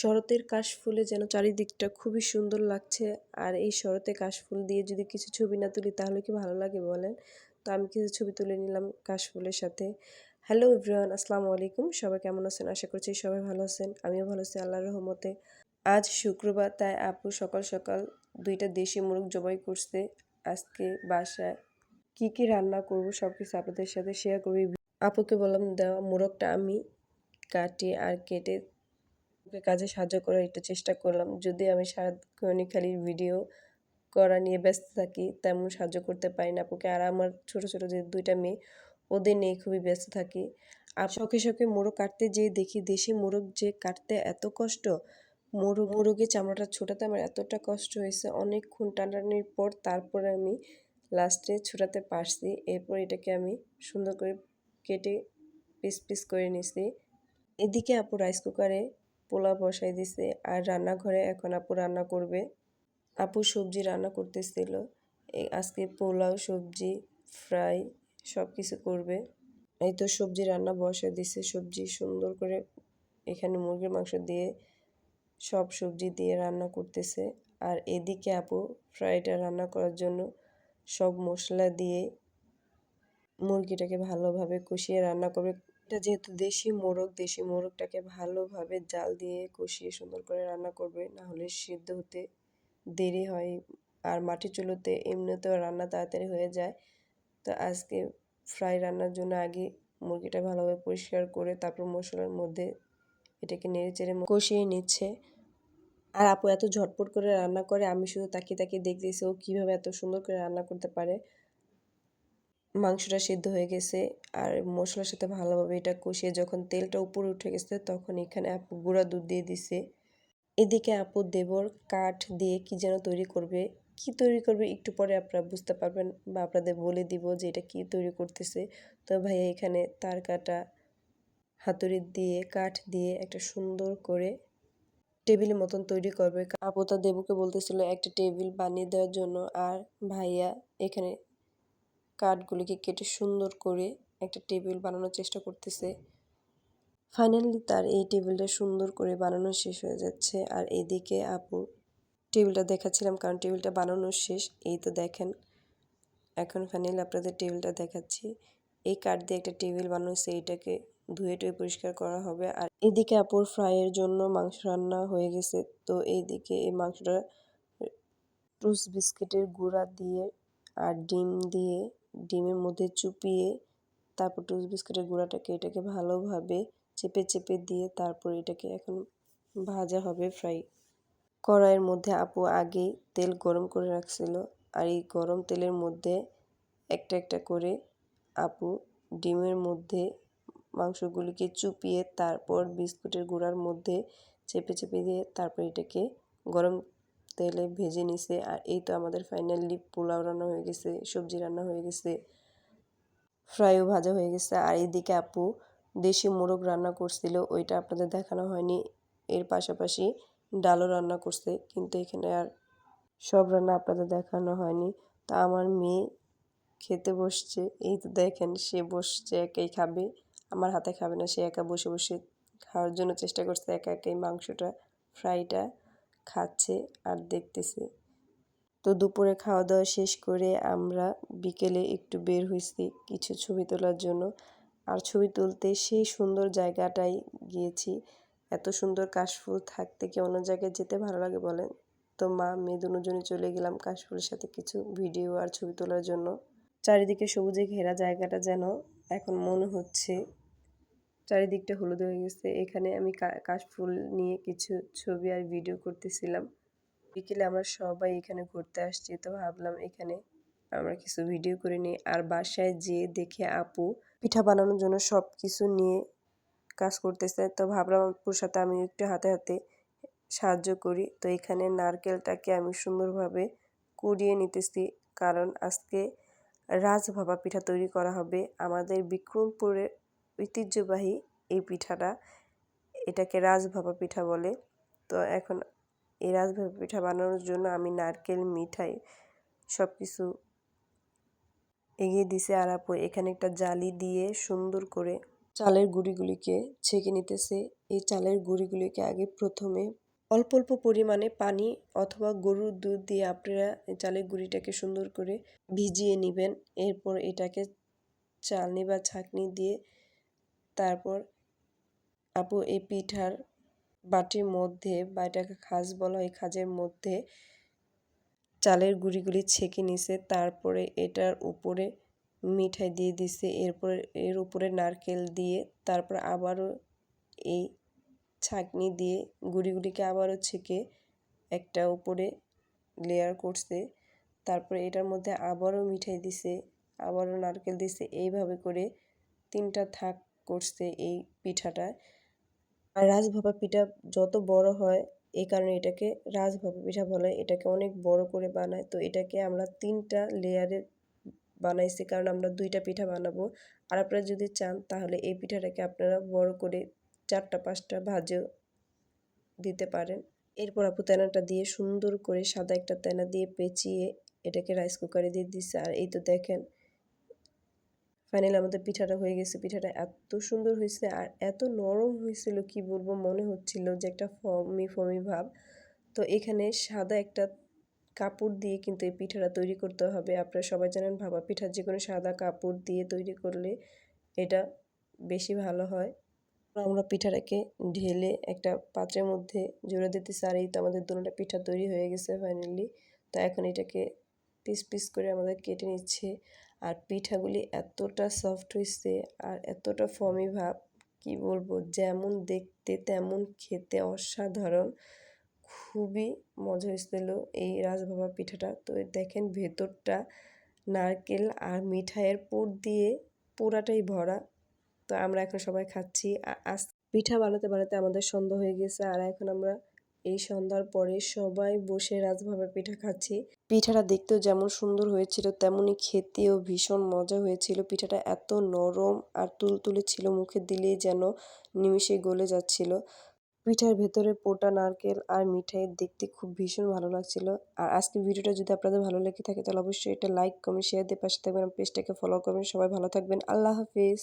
শরতের কাশফুলে যেন চারিদিকটা খুবই সুন্দর লাগছে। আর এই শরতে কাশফুল দিয়ে যদি কিছু ছবি না তুলি, তাহলে কি ভালো লাগে বলেন? তো আমি কিছু ছবি তুলে নিলাম কাশফুলের সাথে। হ্যালো এভরিওয়ান, আসসালামু আলাইকুম। সবাই কেমন আছেন? আশা করছি সবাই ভালো আছেন। আমিও ভালো আছি আল্লাহর রহমতে। আজ শুক্রবার, তাই আপু সকাল সকাল দুইটা দেশি মুরগ জবাই করছে। আজকে বাসায় কি কি রান্না করব সব কিছু আপনাদের সাথে শেয়ার করবি আপুকে বললাম দেওয়া মোরগটা আমি কাটি আর কেটে ওকে কাজে সাহায্য করার একটু চেষ্টা করলাম। যদি আমি সারাক্ষণই খালি ভিডিও করা নিয়ে ব্যস্ত থাকি, তেমন সাহায্য করতে পারি না। আপুকে আর আমার ছোট ছোট যে দুইটা মেয়ে, ওদের নিয়ে খুবই ব্যস্ত থাকি। আর শখে শখে মোরগ কাটতে যেয়ে দেখি দেশি মোরগ যে কাটতে এত কষ্ট, মোরগ, মোরগের চামড়াটা ছোটাতে আমার এতটা কষ্ট হয়েছে। অনেকক্ষণ টানাটানির পর তারপরে আমি লাস্টে ছোটাতে পারছি। এরপর এটাকে আমি সুন্দর করে কেটে পিস পিস করে নিছি। এদিকে আপু রাইস কুকারে পোলাও বসাই দিছে। আর রান্নাঘরে এখন আপু রান্না করবে। আপু সবজি রান্না করতেছিল। আজকে পোলাও, সবজি, ফ্রাই সব কিছু করবে। এই তো সবজি রান্না বসাই দিছে। সবজি সুন্দর করে এখানে মুরগির মাংস দিয়ে সব সবজি দিয়ে রান্না করতেছে। আর এদিকে আপু ফ্রাইটা রান্না করার জন্য সব মশলা দিয়ে মুরগিটাকে ভালোভাবে কষিয়ে রান্না করবে। এটা যেহেতু দেশি মোরগ, দেশি মোরগটাকে ভালোভাবে জাল দিয়ে কষিয়ে সুন্দর করে রান্না করবে। না হলে সিদ্ধ হতে দেরি হয় আর মাটি চুলোতে এমনিতেও রান্না তাড়াতাড়ি হয়ে যায়। তো আজকে ফ্রাই রান্নার জন্য আগে মুরগিটা ভালোভাবে পরিষ্কার করে তারপর মশলার মধ্যে এটাকে নেড়ে চেড়ে কষিয়ে নিচ্ছে। আর আপু এত ঝটপট করে রান্না করে, আমি শুধু তাকিয়ে তাকিয়ে দেখতেছি ও কীভাবে এত সুন্দর করে রান্না করতে পারে। মাংসটা সিদ্ধ হয়ে গেছে আর মশলার সাথে ভালোভাবে এটা কষিয়ে যখন তেলটা উপরে উঠে গেছে তখন এখানে আপু, গুঁড়া দুধ দিয়ে দিছে। এদিকে আপু দেবর কাঠ দিয়ে কি যেন তৈরি করবে, কি তৈরি করবে একটু পরে আপনারা বুঝতে পারবেন বা আপনাদের বলে দিব যে এটা কি তৈরি করতেছে। তো ভাইয়া এখানে তার কাটা হাতুড়ি দিয়ে, কাঠ দিয়ে একটা সুন্দর করে টেবিলের মতন তৈরি করবে। আপু তার দেবুকে বলতেছিল একটা টেবিল বানিয়ে দেওয়ার জন্য আর ভাইয়া এখানে কাঠগুলিকে কেটে সুন্দর করে একটা টেবিল বানানোর চেষ্টা করতেছে। ফাইনালি তার এই টেবিলটা সুন্দর করে বানানো শেষ হয়ে যাচ্ছে। আর এদিকে আপু, টেবিলটা দেখাচ্ছিলাম কারণ টেবিলটা বানানো শেষ। এই তো দেখেন, এখন ফাইনালি আপনাদের টেবিলটা দেখাচ্ছি। এই কাঠ দিয়ে একটা টেবিল বানানো এইটাকে ধুয়ে টুয়ে পরিষ্কার করা হবে। আর এদিকে আপুর ফ্রাইয়ের জন্য মাংস রান্না হয়ে গেছে। তো এইদিকে এই মাংসটা টুস বিস্কিটের গুঁড়া দিয়ে আর ডিম দিয়ে ডিমের মধ্যে চুপিয়ে তারপর টুস বিস্কুটের গুঁড়াটাকে এটাকে ভালোভাবে চেপে চেপে দিয়ে তারপর এটাকে এখন ভাজা হবে ফ্রাই কড়াইয়ের মধ্যে আপু আগেই তেল গরম করে রাখছিল আর এই গরম তেলের মধ্যে একটা একটা করে আপু ডিমের মধ্যে মাংসগুলিকে চুপিয়ে তারপর বিস্কুটের গুঁড়ার মধ্যে চেপে চেপে দিয়ে তারপর এটাকে গরম তেলে ভেজে নিছে, আর এই তো আমাদের ফাইনালি পোলাও রান্না হয়ে গেছে, সবজি রান্না হয়ে গেছে, ফ্রাইও ভাজা হয়ে গেছে, আর এইদিকে আপু দেশি মোরগ রান্না করছিল, ওইটা আপনাদের দেখানো হয়নি, এর পাশাপাশি ডালও রান্না করছে, কিন্তু এখানে আর সব রান্না আপনাদের দেখানো হয়নি। তা আমার মেয়ে খেতে বসছে, এই তো দেখেন সে বসছে, একাই খাবে, আমার হাতে খাবে না, সে একা বসে বসে খাওয়ার জন্য চেষ্টা করছে, একা একাই মাংসটা, ফ্রাইটা খাচ্ছে আর দেখতেছে। তো দুপুরে খাওয়া দাওয়া শেষ করে আমরা বিকেলে একটু বের হয়েছি কিছু ছবি তোলার জন্য। আর ছবি তুলতে সেই সুন্দর জায়গাটাই গিয়েছি। এত সুন্দর কাশফুল থাকতে কি অন্য জায়গায় যেতে ভালো লাগে বলেন? তো মা মেয়ে চলে গেলাম কাশফুলের সাথে কিছু ভিডিও আর ছবি তোলার জন্য। চারিদিকে সবুজে ঘেরা জায়গাটা যেন এখন মনে হচ্ছে চারিদিকটা হলুদ হয়ে গেছে। এখানে আমি কাশফুল নিয়ে কিছু ছবি আর ভিডিও করতেছিলাম। বিকেলে আমরা সবাই এখানে ঘুরতে আসছি, তো ভাবলাম এখানে আমরা কিছু ভিডিও করে নিই। আর বাসায় যেয়ে দেখে আপু পিঠা বানানোর জন্য সব কিছু নিয়ে কাজ করতেছে। তো ভাবলাম আপুর সাথে আমি একটু হাতে হাতে সাহায্য করি। তো এখানে নারকেলটাকে আমি সুন্দরভাবে কুড়িয়ে নিতেছি। কারণ আজকে রাজভাবা পিঠা তৈরি করা হবে আমাদের বিক্রমপুরে ঐতিহ্যবাহী এই পিঠাটা, এটাকে রাজভাপা পিঠা বলে। তো এখন এই রাজভাপা পিঠা বানানোর জন্য আমি নারকেল, মিঠাই সব কিছু এগিয়ে দিছে। আর আপু এখানে একটা জালি দিয়ে সুন্দর করে চালের গুঁড়িগুলিকে ছেঁকে নিতেছে। এই চালের গুঁড়িগুলিকে আগে প্রথমে অল্প অল্প পরিমাণে পানি অথবা গরুর দুধ দিয়ে আপনারা চালের গুঁড়িটাকে সুন্দর করে ভিজিয়ে নেবেন। এরপর এটাকে চালনি বা ছাঁকনি দিয়ে তারপর, আপু, এই পিঠার বাটির মধ্যে বা এটাকে খাজ বলা হয় খাজের মধ্যে চালের গুঁড়িগুলি ছেঁকে নিছে, তারপরে এটার উপরে মিঠাই দিয়ে দিছে, এরপরে, এর উপরে নারকেল দিয়ে, তারপর আবারও এই ছাঁকনি দিয়ে গুঁড়িগুলিকে আবারও ছেঁকে একটা উপরে লেয়ার করছে, তারপরে এটার মধ্যে আবারও মিঠাই দিছে, আবারও নারকেল দিছে। এইভাবে করে তিনটা থাক করছে এই পিঠাটা। আর রাজভাপা পিঠা যত বড় হয় এই কারণে এটাকে রাজভাপা পিঠা বলে। এটাকে অনেক বড় করে বানায়। তো এটাকে আমরা তিনটা লেয়ারে বানাইছি, কারণ আমরা দুইটা পিঠা বানাবো। আর আপনারা যদি চান, তাহলে এই পিঠাটাকে আপনারা বড় করে চারটা, পাঁচটা ভাজেও দিতে পারেন। এরপর আপু তেনাটা দিয়ে সুন্দর করে সাদা একটা তেনা দিয়ে পেঁচিয়ে এটাকে রাইস কুকারে দিয়ে দিচ্ছে আর এই তো দেখেন ফাইনালি আমাদের পিঠাটা হয়ে গেছে। পিঠাটা এত সুন্দর হয়েছে আর এত নরম হয়েছিল কি বলব, মনে হচ্ছিল যে একটা ফমি ফমি ভাব। তো এখানে সাদা একটা কাপড় দিয়ে কিন্তু এই পিঠাটা তৈরি করতে হবে। আপনারা সবাই জানেন ভাবা পিঠা যে কোনো সাদা কাপড় দিয়ে তৈরি করলে এটা বেশি ভালো হয়। আমরা পিঠাটাকে ঢেলে একটা পাত্রের মধ্যে জোড়া দিতে এই তো আমাদের দুটা পিঠা তৈরি হয়ে গেছে ফাইনালি তো এখন এটাকে পিস পিস করে আমাদের কেটে নিচ্ছে। আর পিঠাগুলি এতটা সফট হয়েছে আর এতটা ফমি ভাব, কি বলব, যেমন দেখতে তেমন খেতে অসাধারণ। খুবই মজা হয়েছিল এই রাজভাবা পিঠাটা। তো দেখেন ভেতরটা নারকেল আর মিঠাইয়ের পুর দিয়ে পুরাটাই ভরা। তো আমরা এখন সবাই খাচ্ছি। আজ পিঠা বানাতে বানাতে আমাদের সন্ধ্যা হয়ে গেছে আর এখন আমরা এই সন্ধ্যার পরে সবাই বসে রাজভাবে পিঠা খাচ্ছি। পিঠাটা দেখতেও যেমন সুন্দর হয়েছিল তেমনই খেতেও ভীষণ মজা হয়েছিল। পিঠাটা এত নরম আর তুলতুলে ছিল, মুখে দিলেই যেন নিমিষে গলে যাচ্ছিল। পিঠার ভেতরে পোটা, নারকেল আর মিঠাই দেখতে খুব ভীষণ ভালো লাগছিল। আর আজকে ভিডিওটা যদি আপনাদের ভালো লেগে থাকে, তাহলে অবশ্যই এটা লাইক, কমেন্ট শেয়ার দিয়ে পাশে থাকবেন। পেজটাকে ফলো করবেন। সবাই ভালো থাকবেন। আল্লাহ হাফিজ।